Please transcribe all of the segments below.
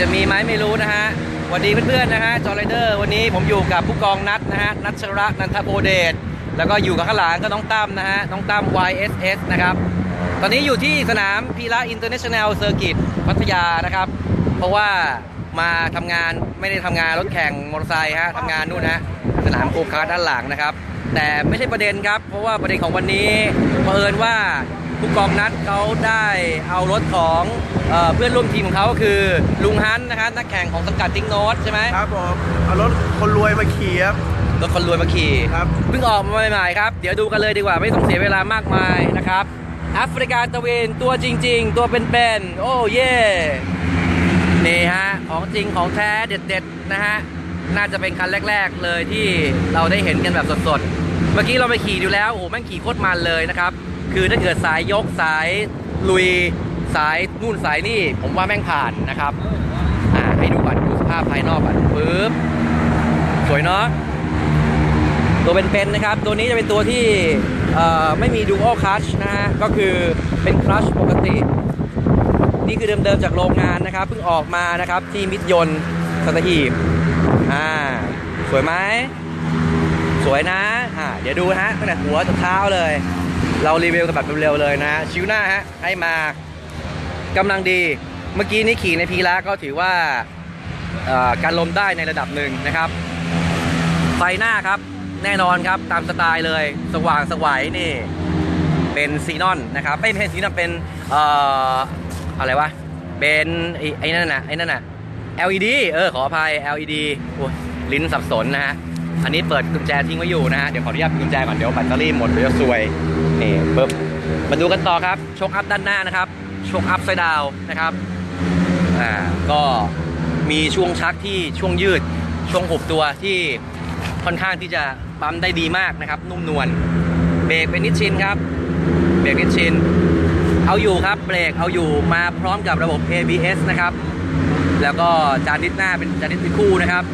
จะมีไหมไม่รู้นะฮะสวัสดีเพื่อนๆนะฮะจอร์ไรเดอร์วันนี้ผมอยู่กับผู้กองนัทนะฮะนัทชระนันทโพเดชแล้วก็อยู่กับข้างหลังก็น้องตั้มนะฮะน้องตั้ม YSS นะครับตอนนี้อยู่ที่สนามพีระอินเตอร์เนชั่นแนลเซอร์กิตพัทยานะครับ เพราะว่ามาทำงานไม่ได้ทำงานรถแข่งมอเตอร์ไซค์ฮะทำงานนู่นนะฮะสนามโกคาร์ด้านหลังนะครับ แต่ไม่ใช่ประเด็นครับ เพราะว่าประเด็นของวันนี้เผอิญว่า ผู้กองนัดเขาได้เอารถของเอ่อเพื่อนร่วมทีมของเขาก็คือลุงฮันนะครับนักแข่งของสังกัดติ๊กโนตใช่ไหมครับผมเอารถคนรวยมาขี่ครับ รถคนรวยมาขี่ครับ เพิ่งออกมาใหม่ๆครับ เดี๋ยวดูกันเลยดีกว่าไม่ต้องเสียเวลามากมายนะครับแอฟริกาตะเวนตัวจริง ๆ ตัวเป็นๆโอ้เย่นี่ฮะของจริงของแท้เด็ดๆนะฮะน่าจะเป็นคันแรก ๆ เลยที่เราได้เห็นกันแบบสดๆ เมื่อกี้เราไปขี่ดูแล้ว โอ้โหแม่งขี่โคตรมันเลยนะครับ คือถ้าเกิดสายยกสายลุยสายนู่นสายนี่ ผมว่าแม่งผ่านนะครับอ่าให้ดูก่อนดูสภาพภายนอกก่อนปึ๊บสวยเนาะตัวเป็นๆนะครับ ตัวนี้จะเป็นตัวที่ไม่มีดู a l ค l ั t นะฮะก็คือเป็นคลัชปกติ นี่คือเดิมๆจากโรงงานนะครับเพิ่งออกมานะครับที่มิตรยนต์สัตหีบอ่าสวยไหมสวยนะอ่าเดี๋ยวดูนะฮะตั้งแต่หัวจนเท้าเลย เรารีวิวกันแบบเร็วๆเลยนะชิวหน้าฮะให้มากำลังดี เมื่อกี้นี้ขี่ในพีระก็ถือว่าการลมได้ในระดับหนึ่งนะครับ ไฟหน้าครับแน่นอนครับตามสไตล์เลยสว่างสวัยนี่ เป็นซีนอนนะครับไม่เป็นซีนอนเป็นเอ่ออะไรวะเป็นไอ้นั่นน่ะไอ้นั่นน่ะ LED เออขออภัย LED โอ้ลิ้นสับสนนะฮะอันนี้เปิดกุญแจทิ้งไว้อยู่นะฮะเดี๋ยวขออนุญาตกุญแจก่อนเดี๋ยวแบตเตอรี่หมดเดี๋ยวจะซวย นี่ปึ๊บมาดูกันต่อครับโชคอัพด้านหน้านะครับโชคอัพไซด์ดาวนะครับอ่าก็มีช่วงชักที่ช่วงยืดช่วงหุบตัวที่ค่อนข้างที่จะปั๊มได้ดีมากนะครับ นุ่มนวลเบรกเป็นนิชชินครับเบรกนิชชินเอาอยู่ครับเบรกเอาอยู่มาพร้อมกับระบบ ABS นะครับ แล้วก็จานดิสหน้าเป็นจานดิสคู่นะครับ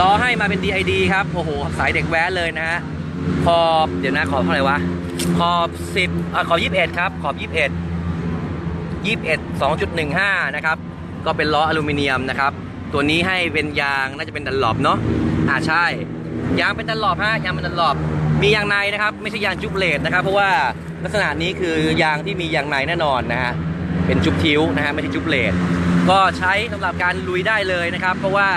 ล้อให้มาเป็น DID ครับโอ้โหสายเด็กแว้นเลยนะฮะขอเดี๋ยวนะขอเท่าไหร่วะ ขอบ10อะขอบ21ครับ ขอบ21 21 2.15นะครับ ก็เป็นล้ออลูมิเนียมนะครับ ตัวนี้ให้เป็นยางน่าจะเป็นดันหลอบเนาะอ่าใช่ ยางเป็นดันหลอบฮะยางเป็นดันหลอบ มียางในนะครับ ไม่ใช่ยางจุบเลดนะครับ เพราะว่าลักษณะนี้คือยางที่มียางในแน่นอนนะฮะเป็นจุบทิ้วนะฮะไม่ใช่จุบเลดก็ใช้สำหรับการลุยได้เลยนะครับ เพราะว่า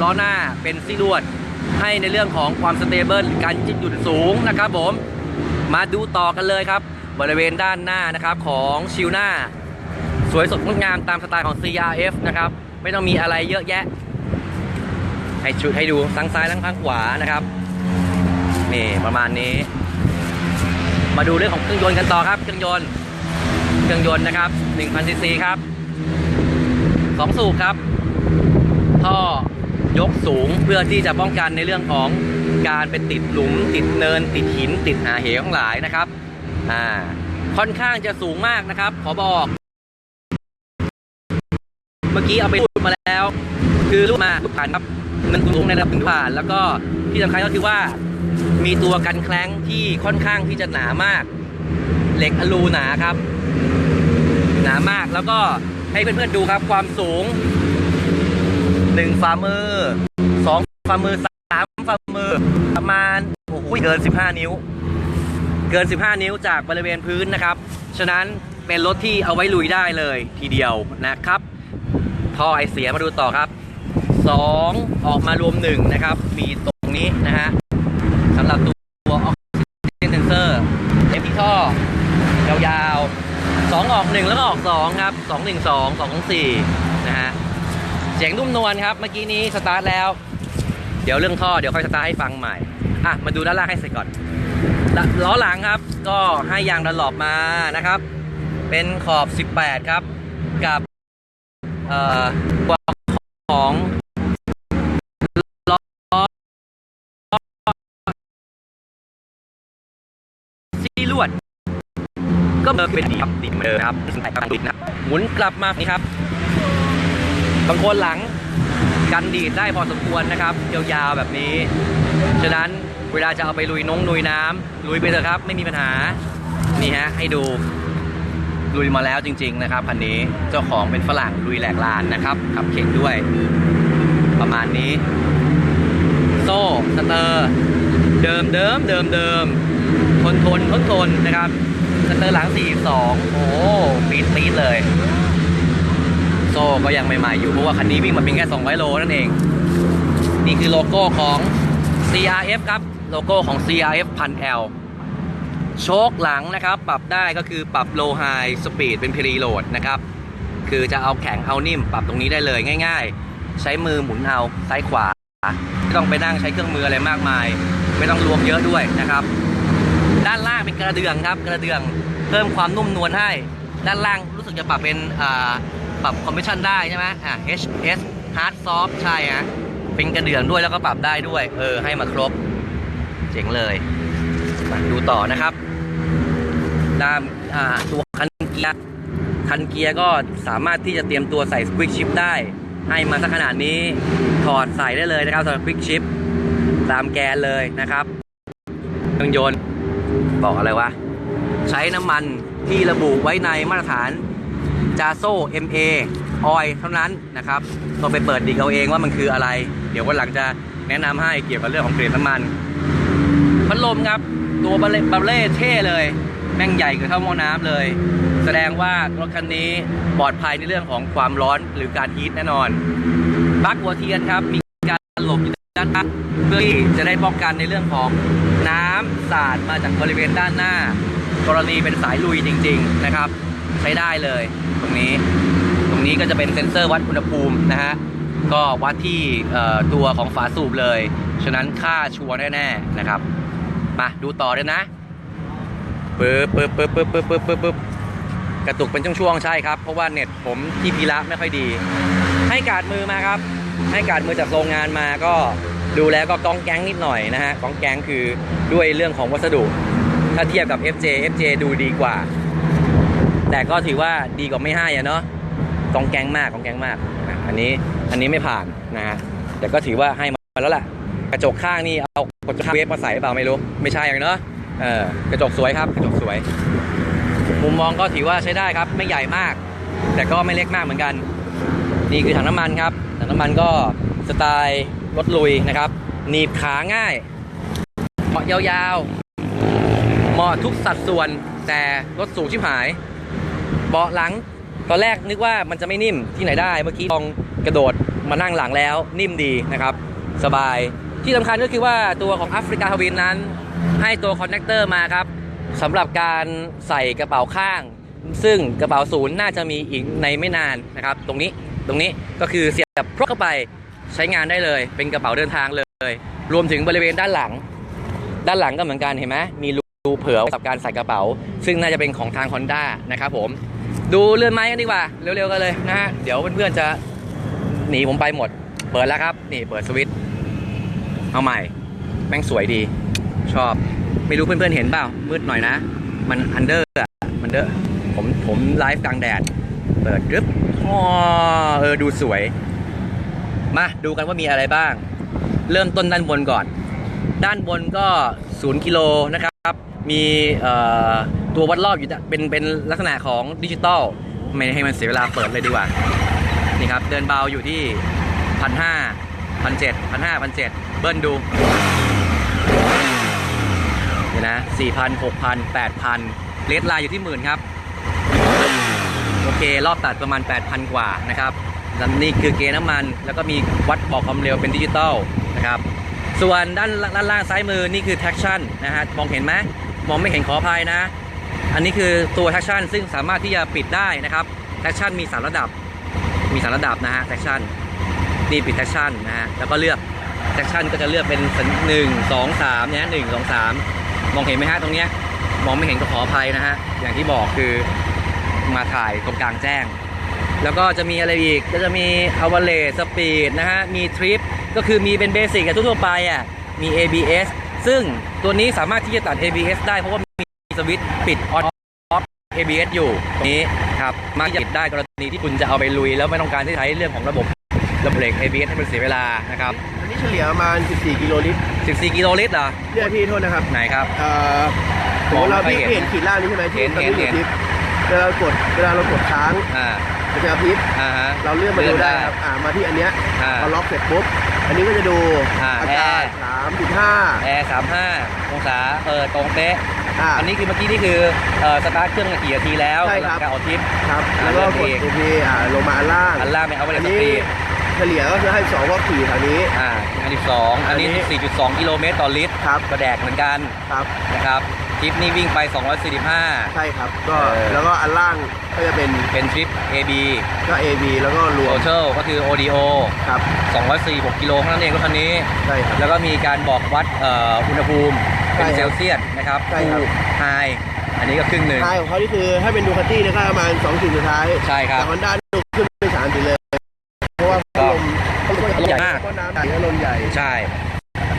ล้อหน้าเป็นซี่ลวดให้ในเรื่องของความสเตเบิลการยืดหยุ่นสูงนะครับผม มาดูต่อกันเลยครับ บริเวณด้านหน้านะครับของชิวหน้า สวยสดงดงามตามสไตล์ของ CRF นะครับ ไม่ต้องมีอะไรเยอะแยะ ให้ชุดให้ดูทั้งซ้ายทั้งข้างขวานะครับ นี่ประมาณนี้ มาดูเรื่องของเครื่องยนต์กันต่อครับ เครื่องยนต์ เครื่องยนต์นะครับ1,000ซีซีครับสองสูบครับ ท่อยกสูงเพื่อที่จะป้องกันในเรื่องของ การไปติดหลุม ติดเนิน ติดหิน ติดหาเหวทั้งหลายนะครับ อ่า ค่อนข้างจะสูงมากนะครับ ขอบอก เมื่อกี้เอาไปรูดมาแล้ว คือรูดมาผ่านครับ มันสูงในระดับถึงผ่าน แล้วก็ที่สำคัญก็คือว่า มีตัวกันแคล้งที่ค่อนข้างที่จะหนามาก เหล็กอลูหนาครับ หนามาก แล้วก็ให้เพื่อนๆดูครับความสูงหนึ่งฝ่ามือสองฝ่ามือ สามฝ่ามือประมาณโอ้โหเกิน 15 นิ้ว เกิน 15 นิ้วจากบริเวณพื้นนะครับ ฉะนั้นเป็นรถที่เอาไว้ลุยได้เลยทีเดียวนะครับท่อไอเสียมาดูต่อครับ 2 ออกมารวม1นะครับ มีตรงนี้นะฮะสำหรับตัวออกซิเจนเซนเซอร์เอฟที่ท่อยาวๆ 2 ออก 1 แล้วก็ออก 2 ครับ 2 1 2 2 4 นะฮะเสียงนุ่มนวลครับ เมื่อกี้นี้สตาร์ทแล้ว ดี๋ยวเรื่องท่อเดี๋ยวค่อยสตาร์ทให้ฟังใหม่อะมาดูด้านล่างให้เสร็จก่อนลล้อหลังครับก็ให้ยางดันหลอบมานะครับ เป็นขอบ 18 ครับ กับเอ่อตัวของล้อซีลวด ก็เดิมเป็นดีครับดีเหมือนเดิมครับสิ่งแต่กำลังดิดนะหมุนกลับมานี่ครับบางคนหลัง กันดีดได้พอสมควรนะครับยาวๆแบบนี้ ฉะนั้นเวลาจะเอาไปลุยน้องลุยน้ำลุยไปเถอะครับไม่มีปัญหานี่ฮะให้ดูลุยมาแล้วจริง ๆ นะครับคันนี้เจ้าของเป็นฝรั่งลุยแหลกลานนะครับขับเข่งด้วย ประมาณนี้ โซ่สเตอร์เดิมเดิมเดิมเดิมทนทนทนทนนะครับสเตอร์หลัง 42 โอ้ปีดปีดเลย โซก็ยังใหม่ๆอยู่เพราะว่าคันนี้วิ่งมาเพียงแค่ 200 โลนั่นเอง นี่คือโลโก้ของ CRF ครับ โลโก้ของ CRF พัน L โชคหลังนะครับ ปรับได้ก็คือปรับ low high speed เป็น preload นะครับ คือจะเอาแข็งเอานิ่ม ปรับตรงนี้ได้เลยง่าย ๆ ใช้มือหมุนเอาซ้ายขวาไม่ต้องไปนั่งใช้เครื่องมืออะไรมากมาย ไม่ต้องรวมเยอะด้วยนะครับ ด้านล่างเป็นกระเดื่องครับ กระเดื่องเพิ่มความนุ่มนวลให้ ด้านล่างรู้สึกจะปรับเป็นอ่า ปรับคอมเพรสชันได้ใช่ไหมอ่า HS Hard Soft ใช่ฮะเป็นกระเดื่องด้วยแล้วก็ปรับได้ด้วย เออ ให้มาครบ เจ๋งเลย มาดูต่อนะครับด้านอ่าตัวคันเกียร์คันเกียร์ก็สามารถที่จะเตรียมตัวใส่สควิกชิปได้ ให้มาสักขนาดนี้ถอดใส่ได้เลยนะครับสำหรับควิกชิปตามแกนเลยนะครับเครื่องยนต์บอกอะไรวะ ใช้น้ำมันที่ระบุไว้ในมาตรฐาน จาโซ่ MA ออยเท่านั้นนะครับต้องไปเปิดดีเอาเองว่ามันคืออะไร เดี๋ยววันหลังจะแนะนำให้เกี่ยวกับเรื่องของเกรดน้ำมันพัดลมครับตัวบัลเล่บัลเล่เท่เลย แม่งใหญ่กว่าเท่าหม้อน้ำเลย แสดงว่ารถคันนี้ปลอดภัยในเรื่องของความร้อนหรือการฮีทแน่นอนปลั๊กหัวเทียนครับมีการหลบอยู่ด้านหน้าเพื่อที่จะได้ป้องกันในเรื่องของน้ำสาดมาจากบริเวณด้านหน้า กรณีเป็นสายลุยจริง ๆนะครับ ใช้ได้เลย ตรงนี้ ตรงนี้ก็จะเป็นเซ็นเซอร์วัดอุณหภูมินะฮะก็วัดที่ตัวของฝาสูบเลย ฉะนั้นค่าชัวร์แน่ๆนะครับ มาดูต่อเลยนะปึ๊บปึ๊บปึ๊บปึ๊บปึ๊บปึ๊บปึ๊บกระตุกเป็นช่วงๆใช่ครับ เพราะว่าเน็ตผมที่พีระไม่ค่อยดี ให้การมือมาครับ ให้การมือจากโรงงานมาก็ดูแล้วก็กองแก๊งนิดหน่อยนะฮะกองแก๊งคือด้วยเรื่องของวัสดุ ถ้าเทียบกับ FJ FJ ดูดีกว่า แต่ก็ถือว่าดีกว่าไม่ให้อะเนาะกองแกงมากกองแกงมากอะอันนี้อันนี้ไม่ผ่านนะฮะแต่ก็ถือว่าให้มาแล้วล่ะ กระจกข้างนี่เอากระจกเวฟมาใส่หรือเปล่าไม่รู้ ไม่ใช่อย่างเนาะเออกระจกสวยครับ กระจกสวย มุมมองก็ถือว่าใช้ได้ครับ ไม่ใหญ่มาก แต่ก็ไม่เล็กมากเหมือนกัน นี่คือถังน้ำมันครับถังน้ำมันก็สไตล์รถลุยนะครับหนีบขาง่ายเหมาะยาวๆ เหมาะทุกสัดส่วนแต่รถสูงชิบหาย เบาะหลัง ตอนแรกนึกว่ามันจะไม่นิ่มที่ไหนได้เมื่อกี้ลองกระโดดมานั่งหลังแล้วนิ่มดีนะครับ สบายที่สำคัญก็คือว่าตัวของแอฟริกาทวินนั้น ให้ตัวคอนเนคเตอร์มาครับสำหรับการใส่กระเป๋าข้าง ซึ่งกระเป๋าศูนย์น่าจะมีอีกในไม่นานนะครับ ตรงนี้ตรงนี้ก็คือเสียบพรกเข้าไปใช้งานได้เลย เป็นกระเป๋าเดินทางเลย รวมถึงบริเวณด้านหลัง ด้านหลังก็เหมือนกันเห็นไหมมีรูเผื่อสำหรับการใส่กระเป๋า ซึ่งน่าจะเป็นของทาง Honda นะครับผม ดูเลื่อนไม้กันดีกว่า เร็วๆกันเลยนะฮะ เดี๋ยวเพื่อนๆจะหนีผมไปหมด เปิดแล้วครับ นี่เปิดสวิตช์เอาใหม่ แม่งสวยดี ชอบ ไม่รู้เพื่อนๆเห็นเปล่า มืดหน่อยนะ มันอันเดอร์อะมันเดอร์ ผมผมไลฟ์กลางแดด เปิดกรึ๊บอ๋อเออดูสวย มาดูกันว่ามีอะไรบ้าง เริ่มต้นด้านบนก่อน ด้านบนก็ 0 กิโลนะครับ มีเอ่อ ตัววัดรอบอยู่เป็นเป็นลักษณะของดิจิตอลไม่ให้มันเสียเวลาเปิดเลยดีกว่านี่ครับเดินเบาอยู่ที่พันห้าพันเจ็ดพันห้าพันเจ็ดเบิ้ลดูนี่นะสี่พันหกพันแปดพันเลทไลน์อยู่ที่หมื่นครับโอเค รอบตัดประมาณ 8,000 กว่านะครับนี่คือเกณฑ์น้ำมัน แล้วก็มีวัดบอกความเร็วเป็นดิจิตอลนะครับ ส่วนด้านด้านล่างซ้ายมือนี่คือ traction นะฮะ มองเห็นไหมมองไม่เห็นขออภัยนะ อันนี้คือตัว traction ซึ่งสามารถที่จะปิดได้นะครับ traction มี3ระดับ มี3ระดับนะฮะ traction นี่ปิด traction นะฮะแล้วก็เลือก traction ก็จะเลือกเป็นหนึ่งสองสามเนี่ยหนึ่งสองสามมองเห็นไหมฮะตรงเนี้ยมองไม่เห็นก็ขออภัยนะฮะอย่างที่บอกคือมาถ่ายตรงกลางแจ้ง แล้วก็จะมีอะไรอีกก็จะมีอวเลสปีดนะฮะมีทริปก็คือมีเป็นเบสิกกับทั่วไปอะมี ABS ซึ่งตัวนี้สามารถที่จะตัด ABS ได้เพราะว่า สวิตช์ปิดออนออฟ ABS อยู่ตรงนี้ครับมาที่จะปิดได้กรณีที่คุณจะเอาไปลุย แล้วไม่ต้องการที่ใช้เรื่องของระบบระบบเบรก ABS ให้มันเสียเวลานะครับ อันนี้เฉลี่ยประมาณ 14 กิโลลิตร 14 กิโลลิตรเหรอเรียกพี่โทษนะครับ ไหนครับ เอ่อผมว่าเรามองไม่พี่เห็นเห็นขีดล่างนี้ใช่ไหมที่เห็นตอนนี้เห็น อยู่ที่เวลาเรากดเวลาเรากดค้างอ่ามันจะกระพริบอ่าฮะ เราเลื่อนมาดูได้ครับอ่ามาที่อันเนี้ยอ่าพอล็อกเสร็จปุ๊บ อันนี้ก็จะดูอ่าอัตราแอร์สามจุดห้าแอร์สามห้าองศาเปิดตรงเป๊ะ อ่าอันนี้คือเมื่อกี้นี่คือเอ่อสตาร์ทเครื่องกี่นาทีแล้วใช่ครับสำหการออกทริป ครับอ่าแล้วก็กดเลื่อนเองโอเคอ่าลงมาอันล่าง อันล่างเป็นเอาไปเลอัยนสนี้ปีดเฉลี่ยก็คือให้สองว่าขี่แถวนี้ อ่าอันที่สองอันนี้อันนี้ 4.2กิโลเมตรต่อลิตรครับกระแดกเหมือนกันครับ นะครับทริปนี้วิ่งไป 245 ใช่ครับ ก็เออ แล้วก็อันล่างก็จะเป็นเป็นทริป AB ก็ AB แล้วก็รวม Total ก็คือ ODO ครับ 246กิโลเท่านั้นเองรถคันนี้ ใช่ครับ แล้วก็มีการบอกวัดเอ่ออุณหภูมิเป็น ใช่เซครับลเซียสนะครับใช่ครับ ไฮอันนี้ก็ครึ่งหนึ่งไฮของเขาที่คือถ้าเป็นดูคาตี้เนี่ยก็ประมาณ2ขีดสุดท้ายใช่ครับแต่ฮอนด้านี่ขึ้นไปสามขีดเลย เพราะว่าพัดลมพัดลมใหญ่มาก เพราะน้ำใหญ่พัดลมใหญ่ ใช่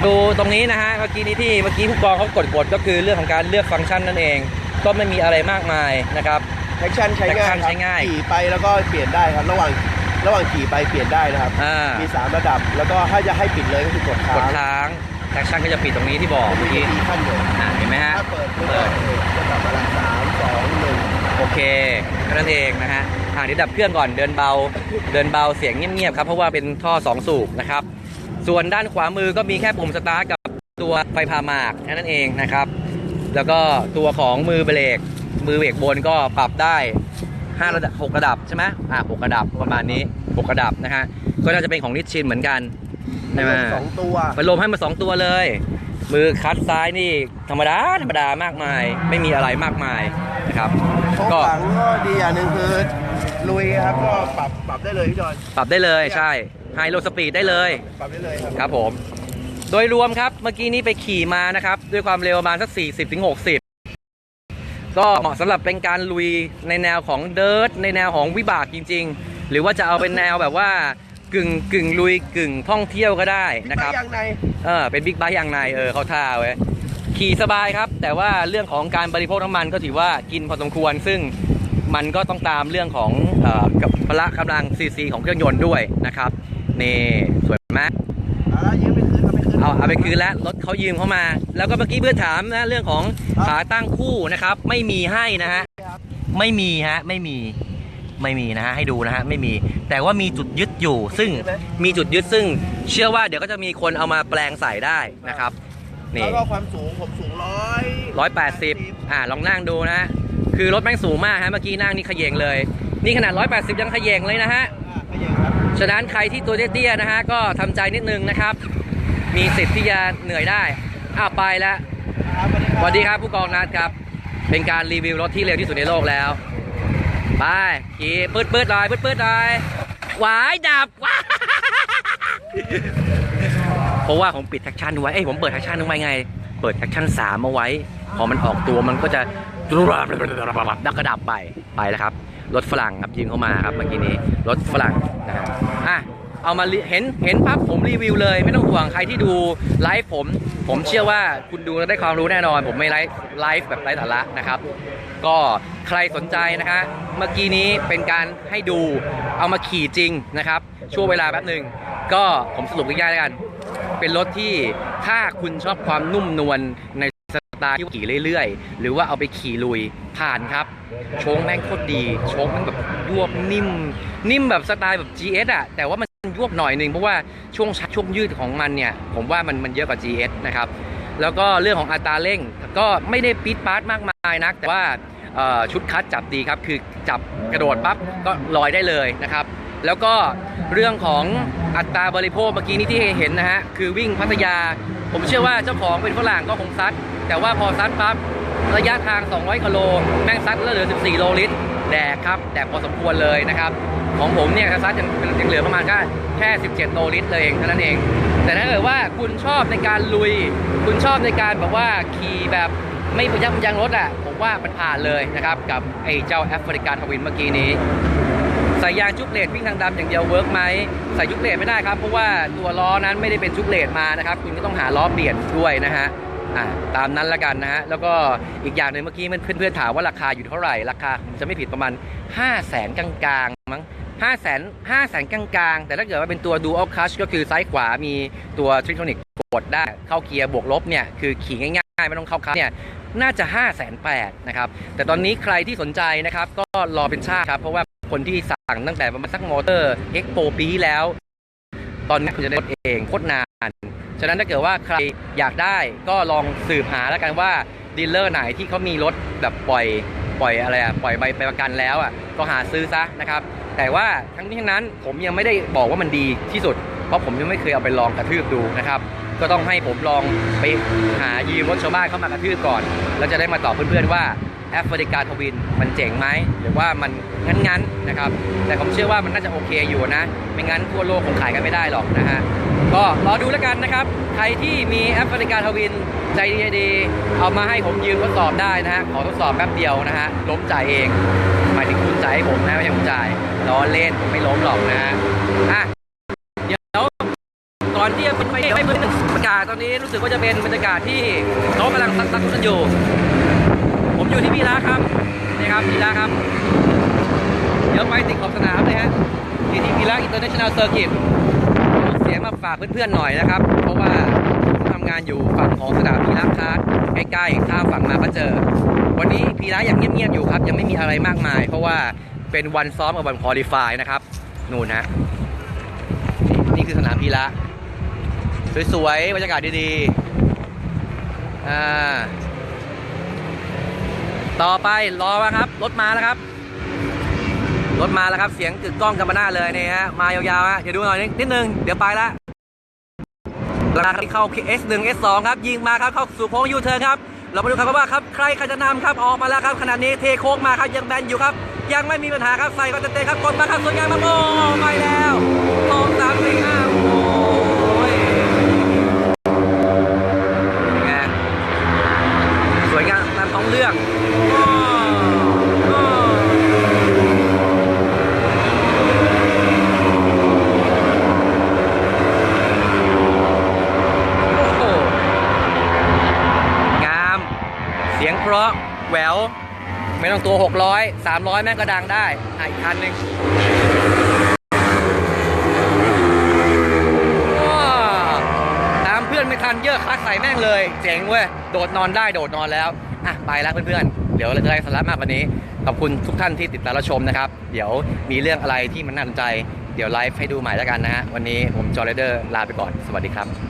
ดูตรงนี้นะฮะเมื่อกี้นี้ที่เมื่อกี้ผู้กองเขากดกดก็คือเรื่องของการเลือกฟังก์ชันนั่นเอง ก็ไม่มีอะไรมากมายนะครับ แท็กชั่นใช้ง่าย traction ครับใช้ง่ายขี่ไปแล้วก็เปลี่ยนได้ครับ ระหว่างระหว่างขี่ไปเปลี่ยนได้นะครับ อ่ามีสามระดับ แล้วก็ถ้าจะให้ปิดเลยก็คือกดค้างกดค้าง แท็กชั่นก็จะปิดตรงนี้ที่บอกมีเมื่อกี้ทีขั้นเดียวอ่าเห็นไหมฮะถ้าเปิดปุ๊บก็จะกลับมาละสามสองหนึ่งโอเคแค่นั้นเองนะฮะอ่าเดี๋ยวดับเครื่องก่อนเดินเบา เดินเบาเสียงเงียบๆครับเพราะว่าเป็นท่อ 2 สูบนะครับ ส่วนด้านขวามือก็มีแค่ปุ่มสตาร์ทกับตัวไฟพาหมากแค่นั้นเองนะครับ แล้วก็ตัวของมือเบรกมือเบรกบนก็ปรับได้5ระดับ6ระดับใช่ไหมอ่า6ระดับประมาณนี้6ระดับนะฮะก็น่าจะเป็นของนิชชินเหมือนกัน ใช่ไหมสองตัวพัดลมให้มา2ตัวเลย มือคัดซ้ายนี่ธรรมดาธรรมดามากมาย ไม่มีอะไรมากมายนะครับโค้งก็หลังก็ดีอย่างหนึ่งคือลุยครับก็ปรับปรับได้เลยพี่จอนปรับได้เลยใช่ไฮโลสปีดได้เลยปรับได้เลยครับครับผม โดยรวมครับเมื่อกี้นี้ไปขี่มานะครับ ด้วยความเร็วประมาณสัก 40ถึง60ก็เหมาะสำหรับเป็นการลุยในแนวของเดิร์ทในแนวของวิบากจริง ๆ หรือว่าจะเอาเป็นแนวแบบว่า กึ่งกึ่งลุยกึ่งท่องเที่ยวก็ได้นะครับพี่ไปยังในเออเป็นบิ๊กไบค์อย่างในเออเขาท่าไว้ยขี่สบายครับ แต่ว่าเรื่องของการบริโภคน้ำมันก็ถือว่ากินพอสมควร ซึ่งมันก็ต้องตามเรื่องของเอ่อกับพละกำลังซีซีของเครื่องยนต์ด้วยนะครับนี่สวยไหมอ่ายืมไปคืนเอาไปคืนเอาเอาไปคืนแล้วรถเขายืมเข้ามา แล้วก็เมื่อกี้เพื่อนถามนะเรื่องของขาตั้งคู่นะครับ ไม่มีให้นะฮะไม่มีฮะไม่มี ไม่มีนะฮะให้ดูนะฮะไม่มี แต่ว่ามีจุดยึดอยู่ ซึ่งมีจุดยึดซึ่งเชื่อว่าเดี๋ยวก็จะมีคนเอามาแปลงใส่ได้นะครับนี่แล้วก็ความสูงผมสูงร้อยร้อยแปดสิบอ่าลองนั่งดูนะฮะคือรถแม่งสูงมากฮะเมื่อกี้นั่งนี่ขยเยงเลย นี่ขนาดร้อยแปดสิบยังขยเยงเลยนะฮะอ่าก็ยังครับฉะนั้นใครที่ตัวเตี้ยๆนะฮะก็ทำใจนิดนึงนะครับ มีสิทธิ์ที่จะเหนื่อยได้อ้าวไปแล้วครับสวัสดีครับผู้กองนัดครับ เป็นการรีวิวรถที่เร็วที่สุดในโลกแล้ว ไปขี่ปืดปืดๆหน่อยปืดปืดๆหน่อยวายดับว้ายเพราะว่าผมปิดแท็กชั่นไว้ เอ้ยผมเปิดแท็กชั่นไว้ไง เปิดแท็กชั่นสามเอาไว้ พอมันออกตัวมันก็จะดักกระดับไป ไปแล้วครับ รถฝรั่งครับยิงเข้ามาครับเมื่อกี้นี้ รถฝรั่งนะฮะอะ เอามาเห็นเห็นปั๊บผมรีวิวเลย ไม่ต้องห่วงใครที่ดูไลฟ์ผม ผมเชื่อว่าคุณดูแล้วได้ความรู้แน่นอน ผมไม่ไลฟ์ไลฟ์แบบไร้สาระนะครับ ก็ใครสนใจนะคะ เมื่อกี้นี้เป็นการให้ดูเอามาขี่จริงนะครับ ช่วงเวลาแป๊บหนึ่งก็ผมสรุปง่ายๆแล้วกัน เป็นรถที่ถ้าคุณชอบความนุ่มนวลในสไตล์ที่ขี่เรื่อยๆ หรือว่าเอาไปขี่ลุยผ่านครับ โชงแม่งโคตรดี โชงแม่งแบบยวบนิ่ม นิ่มแบบสไตล์แบบ GS อะแต่ว่ามัน ยวบหน่อยหนึ่งเพราะว่าช่วงชักช่วงยืดของมันเนี่ยผมว่ามันมันเยอะกว่า GS นะครับแล้วก็เรื่องของอัตราเร่งก็ไม่ได้ปีดปาร์ตมากมายนัก แต่ว่าชุดคัดจับดีครับ คือจับกระโดดปั๊บก็ลอยได้เลยนะครับ แล้วก็เรื่องของอัตราบริโภคเมื่อกี้นี้ที่เห็นนะฮะคือวิ่งพัทยา ผมเชื่อว่าเจ้าของเป็นฝรั่งก็คงซัด แต่ว่าพอซัดปั๊บระยะทาง 200กิโลแม่งซัดแล้วเหลือ 14 โลลิตรแดกครับแดกพอสมควรเลยนะครับ ของผมเนี่ยซัดยังยังเหลือประมาณแค่แค่ 17 โลลิตรเลยเองเท่านั้นเอง แต่ถ้าเกิดว่าคุณชอบในการลุย คุณชอบในการแบบว่าขี่แบบไม่ประยับยั้งรถอะ ผมว่ามันผ่านเลยนะครับ กับไอ้เจ้าแอฟริกันทวินเมื่อกี้นี้ใส่ยางชุบเลดวิ่งทางดำอย่างเดียวเวิร์กไหมใส่ชุบเลดไม่ได้ครับ เพราะว่าตัวล้อนั้นไม่ได้เป็นชุบเลดมานะครับ คุณก็ต้องหาล้อเปลี่ยนด้วยนะฮะตามนั้นละกันนะฮะ แล้วก็อีกอย่างหนึ่งเมื่อกี้มันเพื่อนๆถามว่าราคาอยู่เท่าไหร่ ราคาจะไม่ผิดประมาณ 5 0 0แสนกลางๆมั้ง 5 0 0แสน5แสนกลางๆ แต่ถ้าเกิดว่าเป็นตัว Dual Clutch ก็คือซ้ายขวามีตัว Trictronic กดได้เข้าเกียร์บวกลบเนี่ยคือขี่ง่ายๆ ไม่ต้องเข้าคัชเนี่ยน่าจะ 5 8 0 0 0นะครับ แต่ตอนนี้ใครที่สนใจนะครับ ก็รอเป็นชาติครับ เพราะว่าคนที่สั่งตั้งแต่ประมาณสักมอเตอร์เอ็กโปปีแล้ว ตอนนี้คุณจะได้รถเองโคตรนาน ฉะนั้นถ้าเกิดว่าใครอยากได้ก็ลองสืบหาแล้วกันว่าดีลเลอร์ไหนที่เขามีรถแบบปล่อยปล่อยอะไรอะปล่อยใบประกันแล้วอะก็หาซื้อซะนะครับ แต่ว่าทั้งนี้ทั้งนั้นผมยังไม่ได้บอกว่ามันดีที่สุด เพราะผมยังไม่เคยเอาไปลองกระทืบดูนะครับก็ต้องให้ผมลองไปหายืมรถชาวบ้านเข้ามากระทืบก่อน แล้วจะได้มาตอบเพื่อนๆว่าแอฟริกาทวินมันเจ๋งไหมหรือว่ามันงั้นๆนะครับ แต่ผมเชื่อว่ามันน่าจะโอเคอยู่นะ ไม่งั้นทั่วโลกคงขายกันไม่ได้หรอกนะฮะก็รอดูแล้วกันนะครับ ใครที่มีแอฟริกาทวินใจดีใจดีเอามาให้ผมยืมทดสอบได้นะฮะขอทดสอบแป๊บเดียวนะฮะล้มจ่ายเองายถึงคุณจ่ายให้ผมนะไม่ใช่ผมจ่ายล้อเล่นผมไม่ล้มหรอกนะฮะอะเดี๋ยวก่อนที่จะไปไปบรรยากาศตอนนี้รู้สึกว่าจะเป็นบรรยากาศที่เขากำลังซักซักกันอยู่ ผมอยู่ที่พีระครับนี่ครับพีระครับเดี๋ยวไปติดขอบสนามเลยฮะที่ที่พีระอินเตอร์เนชั่นแนลเซอร์กิตเสียงมาฝากเพื่อนๆหน่อยนะครับ เพราะว่าทำงานอยู่ฝั่งของสนามพีระคาร์ใกล้ๆข้าฝั่งมาก็เจอ วันนี้พีระยังเงียบๆอยู่ครับ ยังไม่มีอะไรมากมาย เพราะว่าเป็นวันซ้อมกับวันคอลิฟายนะครับ นู่นนะนี่นี่คือสนามพีระสวยๆบรรยากาศดีๆอ่าต่อไปรอมาครับ รถมาแล้วครับ รถมาแล้วครับเสียงกึกก้องกันมาหน้าเลยนี่ฮะมายาวๆฮะเดี๋ยวดูหน่อยนิดนึงเดี๋ยวไปละราคาที่เข้า S1 S2 ครับ ยิงมาครับเข้าสู่โค้งยูเทิร์นครับ เรามาดูครับว่าครับใครใครจะนำครับออกมาแล้วครับขณะนี้เทโค้งมาครับยังแบนอยู่ครับ ยังไม่มีปัญหาครับใส่ก็จะเตะครับกดมาครับสวยงามมากโอ้ไปแล้วสองสามสี่ห้าโอ้ยเป็นไง สวยงามตามท้องเรื่องอ้ออ้อโอ้โห งาม เพราะแหววไม่ต้องตัว 600 300 แม่งก็ดังได้อะอีกคันหนึ่งว้าตามเพื่อนไม่ทันเยอะคัดใส่แม่งเลย เจ๋งเว้ย โดดนอนได้โดดนอนแล้ว อะ ไปแล้วเพื่อนๆ เดี๋ยวเราจะได้สาระมากกว่านี้ ขอบคุณทุกท่านที่ติดตามรับชมนะครับ เดี๋ยวมีเรื่องอะไรที่มันน่าสนใจ เดี๋ยวไลฟ์ให้ดูใหม่แล้วกันนะฮะ วันนี้ผมจอร์เดอร์ลาไปก่อน สวัสดีครับ